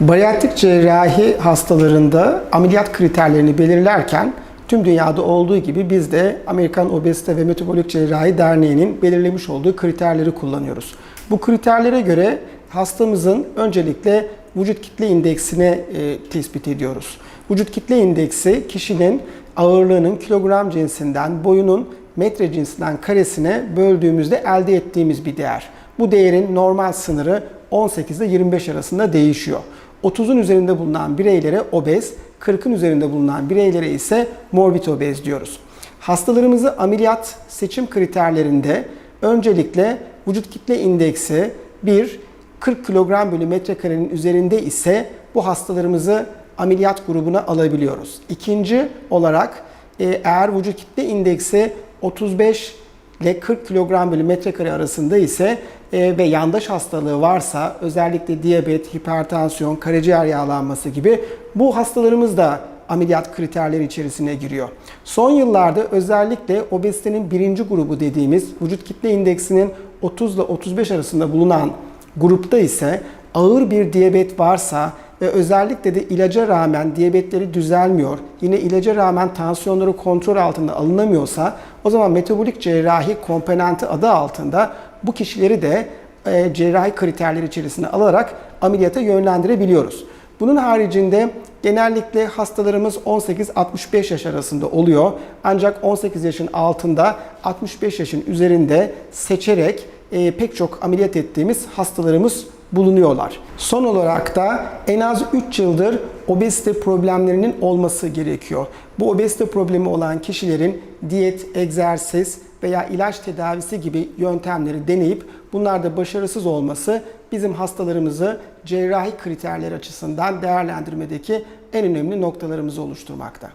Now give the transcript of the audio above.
Bariyatrik cerrahi hastalarında ameliyat kriterlerini belirlerken tüm dünyada olduğu gibi biz de Amerikan Obezite ve Metabolik Cerrahi Derneği'nin belirlemiş olduğu kriterleri kullanıyoruz. Bu kriterlere göre hastamızın öncelikle vücut kitle indeksini e, tespit ediyoruz. Vücut kitle indeksi kişinin ağırlığının kilogram cinsinden, boyunun metre cinsinden karesine böldüğümüzde elde ettiğimiz bir değer. Bu değerin normal sınırı 18 ile 25 arasında değişiyor. 30'un üzerinde bulunan bireylere obez, 40'ın üzerinde bulunan bireylere ise morbid obez diyoruz. Hastalarımızı ameliyat seçim kriterlerinde öncelikle vücut kitle indeksi 1, 40 kilogram bölü metrekarenin üzerinde ise bu hastalarımızı ameliyat grubuna alabiliyoruz. İkinci olarak e, eğer vücut kitle indeksi 35 ile 40 kilogram bölü metrekare arasında ise e, ve yandaş hastalığı varsa özellikle diyabet, hipertansiyon, karaciğer yağlanması gibi bu hastalarımız da ameliyat kriterleri içerisine giriyor. Son yıllarda özellikle obezitenin birinci grubu dediğimiz vücut kitle indeksinin 30 ile 35 arasında bulunan grupta ise ağır bir diyabet varsa ve özellikle de ilaca rağmen diyabetleri düzelmiyor, yine ilaca rağmen tansiyonları kontrol altında alınamıyorsa o zaman metabolik cerrahi komponenti adı altında bu kişileri de e, cerrahi kriterleri içerisine alarak ameliyata yönlendirebiliyoruz. Bunun haricinde genellikle hastalarımız 18-65 yaş arasında oluyor. Ancak 18 yaşın altında 65 yaşın üzerinde seçerek e, pek çok ameliyat ettiğimiz hastalarımız bulunuyorlar. Son olarak da en az 3 yıldır obezite problemlerinin olması gerekiyor. Bu obezite problemi olan kişilerin diyet, egzersiz veya ilaç tedavisi gibi yöntemleri deneyip bunlarda başarısız olması bizim hastalarımızı cerrahi kriterler açısından değerlendirmedeki en önemli noktalarımızı oluşturmakta.